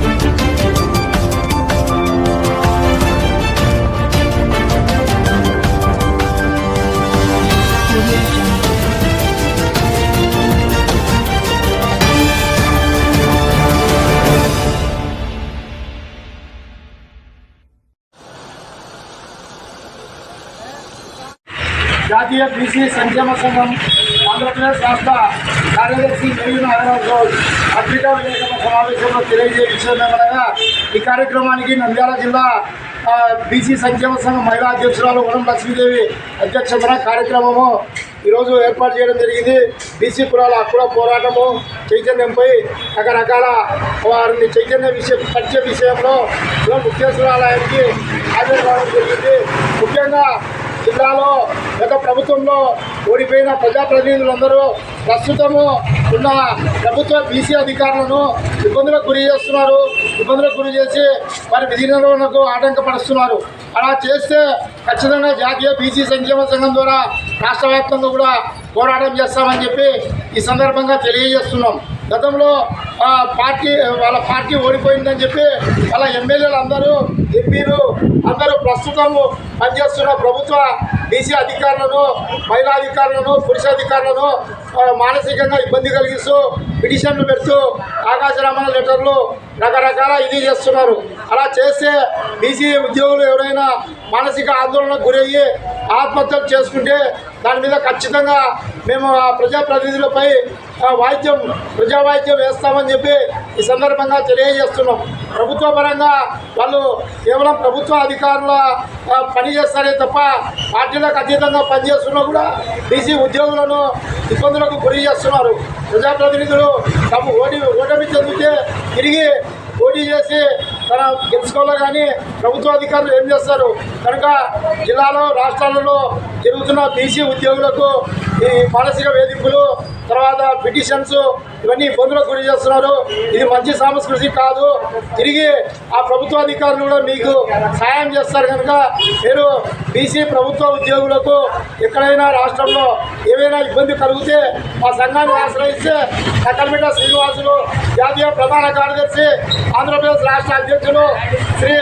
Thank you. జాతీయ BC సంక్షేమ సంఘం ఆంధ్రప్రదేశ్ రాష్ట్ర కార్యదర్శి మరియు నాగరాజు గౌడ్ పత్రికా విలేకరుల సమావేశంలో తెలియజేయ విషయం ఏమనగా ఈ కార్యక్రమానికి నంద్యాల జిల్లా బీసీ సంక్షేమ సంఘం మహిళా అధ్యక్షురాలు వనం లక్ష్మీదేవి అధ్యక్షతన కార్యక్రమము ఈరోజు ఏర్పాటు చేయడం జరిగింది. బీసీ కులాల హక్కుల పోరాటము చైతన్యంపై రకరకాల వారిని చైతన్య విషయం పరిచయ విషయంలో ఇలా ముఖ్యేశ్వరాలయానికి హాజరు కావడం జరిగింది. ముఖ్యంగా జిల్లాలో గత ప్రభుత్వంలో ఓడిపోయిన ప్రజాప్రతినిధులందరూ ప్రస్తుతము ఉన్న ప్రభుత్వ బీసీ అధికారులను ఇబ్బందులకు గురి చేస్తున్నారు. ఇబ్బందులకు గురి చేసి వారి విధి నిర్వహణకు ఆటంకపరుస్తున్నారు. అలా చేస్తే ఖచ్చితంగా జాతీయ బీసీ సంక్షేమ సంఘం ద్వారా రాష్ట్ర వ్యాప్తంగా కూడా పోరాటం చేస్తామని చెప్పి ఈ సందర్భంగా తెలియజేస్తున్నాం. గతంలో పార్టీ వాళ్ళ పార్టీ ఓడిపోయిందని చెప్పి వాళ్ళ ఎమ్మెల్యేలు అందరూ ఎంపీలు అందరూ ప్రస్తుతం పనిచేస్తున్న ప్రభుత్వ బీసీ అధికారులను మహిళా అధికారులను పురుష అధికారులను మానసికంగా ఇబ్బంది కలిగిస్తూ పిటిషన్లు పెడుతూ ఆకాశరామణ లెటర్లు రకరకాల ఇది చేస్తున్నారు. అలా చేస్తే బీసీ ఉద్యోగులు ఎవరైనా మానసిక ఆందోళనకు గురయ్యి ఆత్మహత్యలు చేసుకుంటే దాని మీద ఖచ్చితంగా మేము ఆ ప్రజాప్రతినిధులపై వాయిద్యం ప్రజా వాయిద్యం వేస్తామని చెప్పి ఈ సందర్భంగా తెలియజేస్తున్నాం. ప్రభుత్వ పరంగా వాళ్ళు కేవలం ప్రభుత్వ అధికారుల పని చేస్తారే తప్ప పార్టీలకు అతీతంగా పనిచేస్తున్నా కూడా బీసీ ఉద్యోగులను ఇబ్బందులకు గురి చేస్తున్నారు. ప్రజాప్రతినిధులు తమ ఓడి ఓటమి చెందితే తిరిగి పోటీ చేసి తన గెలుచుకోవాలో కానీ ప్రభుత్వ అధికారులు ఏం చేస్తారు? కనుక జిల్లాలో రాష్ట్రాలలో జరుగుతున్న బీసీ ఉద్యోగులకు ఈ మానసిక వేధింపులు తర్వాత పిటిషన్స్ ఇవన్నీ ఇబ్బందులకు గురి చేస్తున్నారు. ఇది మంచి సంస్కృతి కాదు. తిరిగి ఆ ప్రభుత్వ అధికారులు కూడా మీకు సాయం చేస్తారు కనుక మీరు బీసీ ప్రభుత్వ ఉద్యోగులకు ఎక్కడైనా రాష్ట్రంలో ఏవైనా ఇబ్బంది కలిగితే మా సంఘాన్ని ఆశ్రయిస్తే కట్టలమిట శ్రీనివాసులు జాతీయ ప్రధాన కార్యదర్శి ఆంధ్రప్రదేశ్ రాష్ట్ర అధ్యక్షులు శ్రీ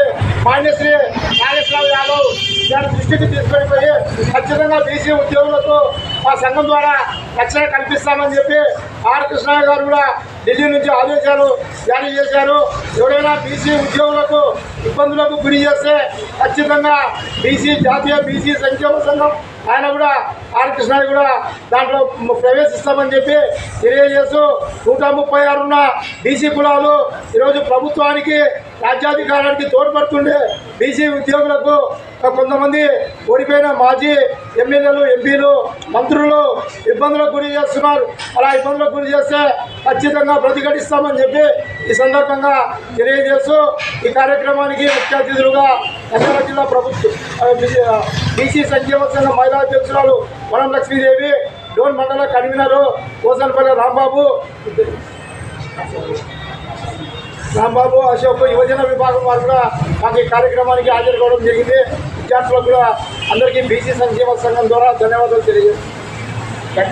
మాన్యశ్రీ నాగేశ్వరరావు యాదవ్ దాని దృష్టికి తీసుకొని పోయి ఖచ్చితంగా బీసీ ఉద్యోగులకు మా సంఘం ద్వారా రక్షణ కల్పిస్తామని చెప్పి ఆర్ కృష్ణయ్య గారు కూడా ఢిల్లీ నుంచి ఆదేశాలు జారీ చేశారు. ఎవరైనా బీసీ ఉద్యోగులకు ఇబ్బందులకు గురి చేస్తే ఖచ్చితంగా బీసీ జాతీయ బీసీ సంక్షేమ సంఘం ఆయన కూడా ఆర్ కృష్ణయ్య కూడా దాంట్లో ప్రవేశిస్తామని చెప్పి తెలియజేస్తూ నూట ముప్పై ఆరున్న బీసీ కులాలు ఈరోజు ప్రభుత్వానికి రాజ్యాధికారానికి తోడ్పడుతుండే బీసీ ఉద్యోగులకు కొంతమంది ఓడిపోయిన మాజీ ఎమ్మెల్యేలు ఎంపీలు మంత్రులు ఇబ్బందులకు గురి చేస్తున్నారు. అలా ఇబ్బందులకు గురి చేస్తే ఖచ్చితంగా ప్రతిఘటిస్తామని చెప్పి ఈ సందర్భంగా తెలియజేస్తూ ఈ కార్యక్రమానికి ముఖ్య అతిథులుగా నంద్యాల జిల్లా ప్రభుత్వ బీసీ సంక్షేమ సంఘ మహిళా అధ్యక్షురాలు వనం లక్ష్మీదేవి డోన్ మండల కన్వీనరు కోసలపల్లి రాంబాబు రాంబాబు అశోక్ యువజన విభాగం వారు కూడా మాకు ఈ కార్యక్రమానికి హాజరు కావడం జరిగింది. విద్యార్థులకు కూడా అందరికీ బీసీ సంక్షేమ సంఘం ద్వారా ధన్యవాదాలు తెలియజేస్తాం థ్యాంక్